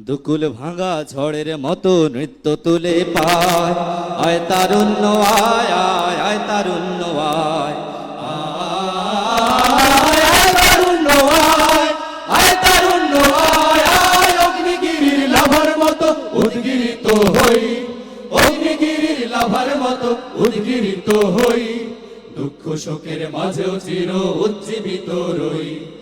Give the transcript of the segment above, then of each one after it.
দুকুল ভাঙা ঝড়ের মতো নৃত্য তুলে পায়। আয় তারুণ্য, আয় আয় আয় তারুণ্য, আয়। উদ্গিরিত হই। মতো হই। দুঃখ শোকের মাঝেও চির উজ্জীবিত রই।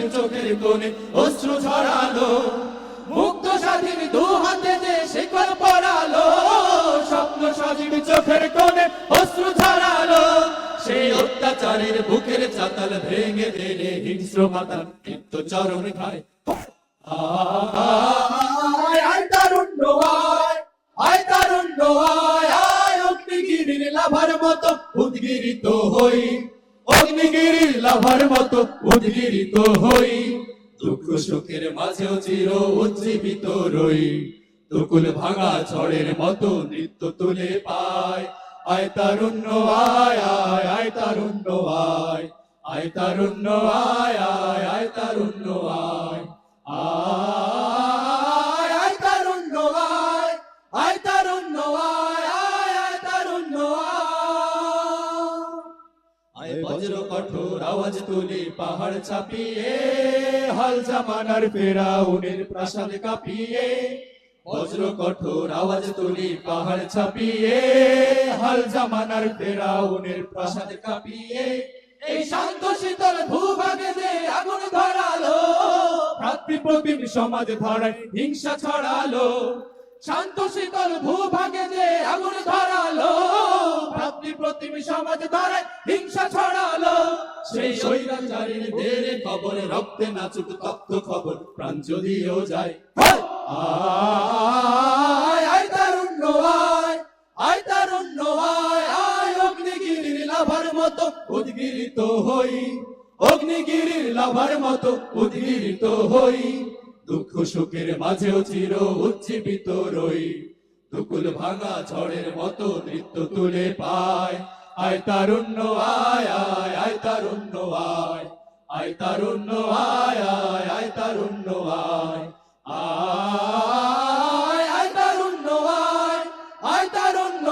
সজীব চোখের কোণে অশ্রু ঝরালো মুক্ত স্বাধীন দু হাতে যে শেকল পড়ালো স্বপ্ন সজীব চোখের কোণে অশ্রু ঝরালো সেই অত্যাচারের বুকের চাতাল ভেঙে দিলে হিংস্র মাতাল কিন্তু চরণ খায় আয় তারুণ্য আয় মতো উদ্গিরিত হই। অগ্নিগিরির লাভার মতো উদ্গিরিত হই। দুঃখ সুখের মাঝেও চির উজ্জীবিত রই। দুকুল ভাঙা ঝড়ের মতো নৃত্য তুলে পায়। আয় তারুণ্য, আয় আয় আয় তারুণ্য, আয়। আয় তারুণ্য, আয় আয় আয় তারুণ্য, আয়। বজ্র কঠোর আওয়াজ তুলি পাহাড় ছাপিয়ে, হাল জামানার ফেরাউনের প্রাসাদ কাঁপিয়ে। বজ্র কঠোর আওয়াজ তুলি পাহাড় ছাপিয়ে, হাল জামানার ফেরাউনের প্রাসাদ কাঁপিয়ে। এই শান্ত শীতল ভূভাগে যে আগুন ধরালো ভ্রাতৃপ্রতিম সমাজ ধরায় হিংসা ছড়ালো। শান্ত শীতল ভূভাগে যে আগুন ধরালো ভ্রাতৃপ্রতিম সমাজ ধরায় হিংসা ছড়ালো। সেই স্বৈরাচারীর দেরে খবর রক্তে নাচুক তপ্ত খবর প্রাণ যদিও যায়। আয় আয় তারুণ্য আয় আয় তারুণ্য আয় আয় অগ্নিগিরির লাভার মতো উদ্গিরিত হই। অগ্নিগিরির লাভার মতো উদ্গিরিত হই। দুঃখ সুখের মাঝেও চির উজ্জীবিত রই। দুকুল ভাঙা ঝড়ের মতো নৃত্য তুলে পায়। আয় তারুণ্য, আয় আয় আয় তারুণ্য, আয়। আয় তারুণ্য, আয় আয় আয় তারুণ্য, আয়। আয় আয় তারুণ্য, আয়। আয় তারুণ্য